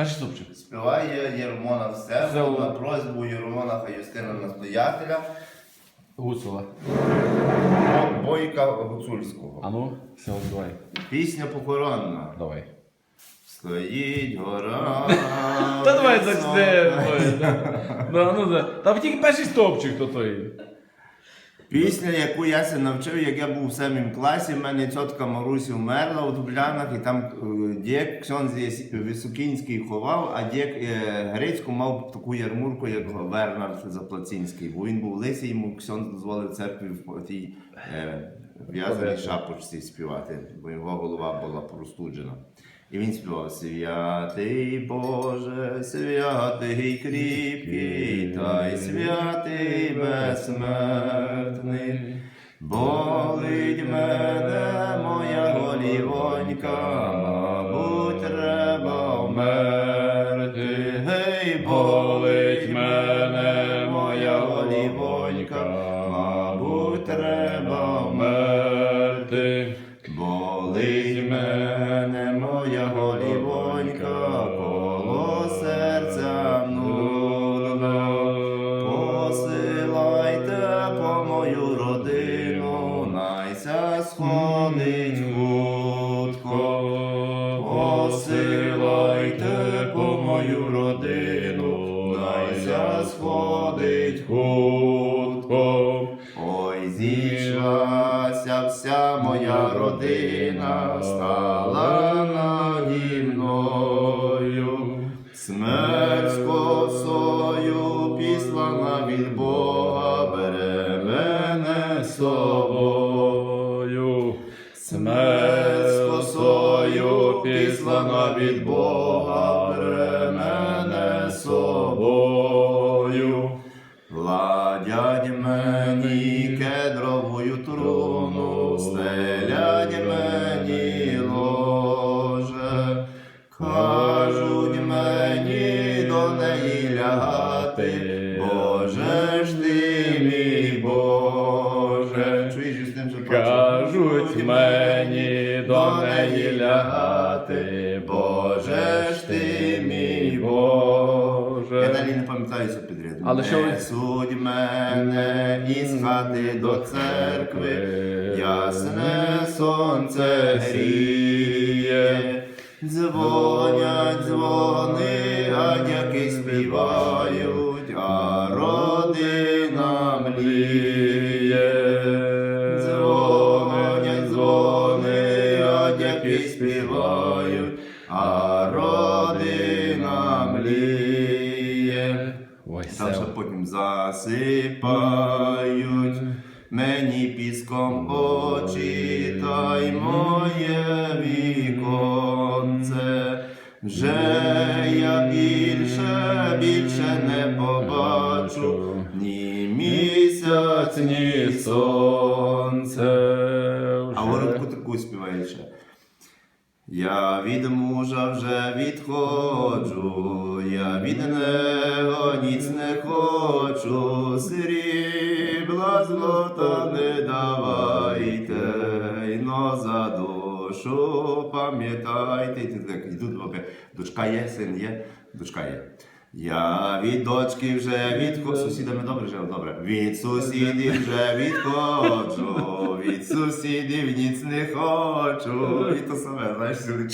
Перший стопчик. Співає Єрмона Всеволод. на просьбу Єрмона Юстина Настоятеля Гуцула. Бойка Гуцульського. А ну, все, давай. Пісня похоронна. Давай. Стоїть гора. Та давай висока. зачнемо. Да, ну да. Там тільки перший стопчик то той. Пісня, яку я се навчив, як я був в самім класі, в мене тітка Марусі вмерла у Дублянах, і там е, дєк Ксьонз Високінський ховав, а дєк е, Грицьку мав таку ярмурку, як Вернар Заплацинський. Бо він був лисий, йому Ксьонз дозволив церкві в тій е, в'язаній шапочці співати, бо його голова була простуджена. І він співав Святий Боже, святий кріпкий, та й святий безсмертний. Болить мене моя голівонька, мабуть, треба вмерти. Гей, болить мене моя голівонька, мабуть, треба голівонька, коло серця нудно. Посилайте по мою родину, найся сходить хутко. Посилайте по мою родину, найся сходить хутко. Ой, зійшлася вся моя родина, стала наді мною. Смерть з косою післана від Бога, бере мене собою. Смерть з косою післана від Бога, бере мене собою. Ладять мені кедровою труну, стелять мені кажуть мені до неї лягати, Боже ж ти мій Боже. Чуєш, Юстин, що Кажуть мені до неї лягати, Боже ж ти мій Я далі не пам'ятаю це підряд. Але що ви- Несуть мене із хати до церкви, ясне сонце гріє. Дзвонять дзвони, а дяки співають, а родина мліє. Дзвонять дзвони, а дяки співають, а родина мліє. Там ще потім засипають мені піском очі, та й моє віконце. Вже я більше, більше не побачу ні місяць, ні сонце. А воротку таку співає ще. Я від мужа вже відходжу, я від нього ніц не хочу, срібла злота не давайте, но за душу пам'ятайте. Йдуть добре. Дочка є, син є, дочка є. Я від дочки вже відходжу. Сусідами добре живу, добре. Від сусідів вже відходжу, від сусідів ніц не хочу. І то саме, знаєш,